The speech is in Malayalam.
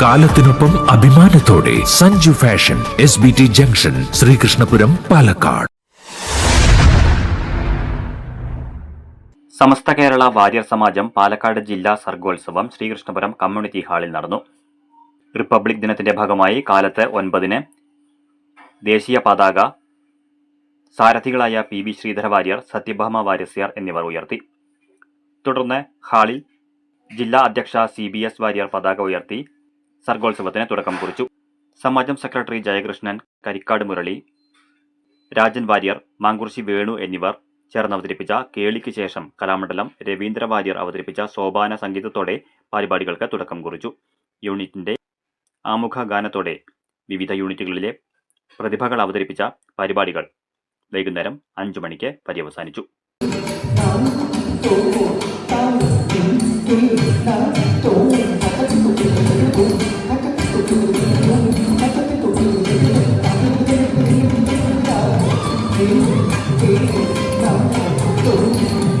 കാലത്തിനൊപ്പം അഭിമാനത്തോടെ Sanju fashion S B T junction Sreekrishnapuram Palakkad. Samastha Kerala Warrier Samajam Palakkad ജില്ലാ സർഗോത്സവം ശ്രീകൃഷ്ണപുരം കമ്മ്യൂണിറ്റി ഹാളിൽ നടന്നു. റിപ്പബ്ലിക് ദിനത്തിന്റെ ഭാഗമായി കാലത്ത് ഒൻപതിന് ദേശീയ പതാക സാരഥികളായ പി വി ശ്രീധര വാര്യർ സത്യഭാമ വാര്യസ്യാർ എന്നിവർ ഉയർത്തി. തുടർന്ന് ഹാളിൽ ജില്ലാ അധ്യക്ഷ സി ബി എസ് വാര്യർ പതാക ഉയർത്തി. സർഗോത്സവത്തിന് തുടക്കം കുറിച്ചു. സമാജം സെക്രട്ടറി ജയകൃഷ്ണൻ കരിക്കാട് മുരളി രാജൻ വാര്യർ മാങ്കുർശി വേണു എന്നിവർ ചേർന്ന് അവതരിപ്പിച്ച കേളിക്ക് ശേഷം കലാമണ്ഡലം രവീന്ദ്ര വാര്യർ അവതരിപ്പിച്ച സോപാന സംഗീതത്തോടെ പരിപാടികൾക്ക് തുടക്കം കുറിച്ചു. യൂണിറ്റിന്റെ ആമുഖ ഗാനത്തോടെ വിവിധ യൂണിറ്റുകളിലെ പ്രതിഭകൾ അവതരിപ്പിച്ച പരിപാടികൾ വൈകുന്നേരം അഞ്ചു മണിക്ക് പര്യവസാനിച്ചു. 그리고 너무 복도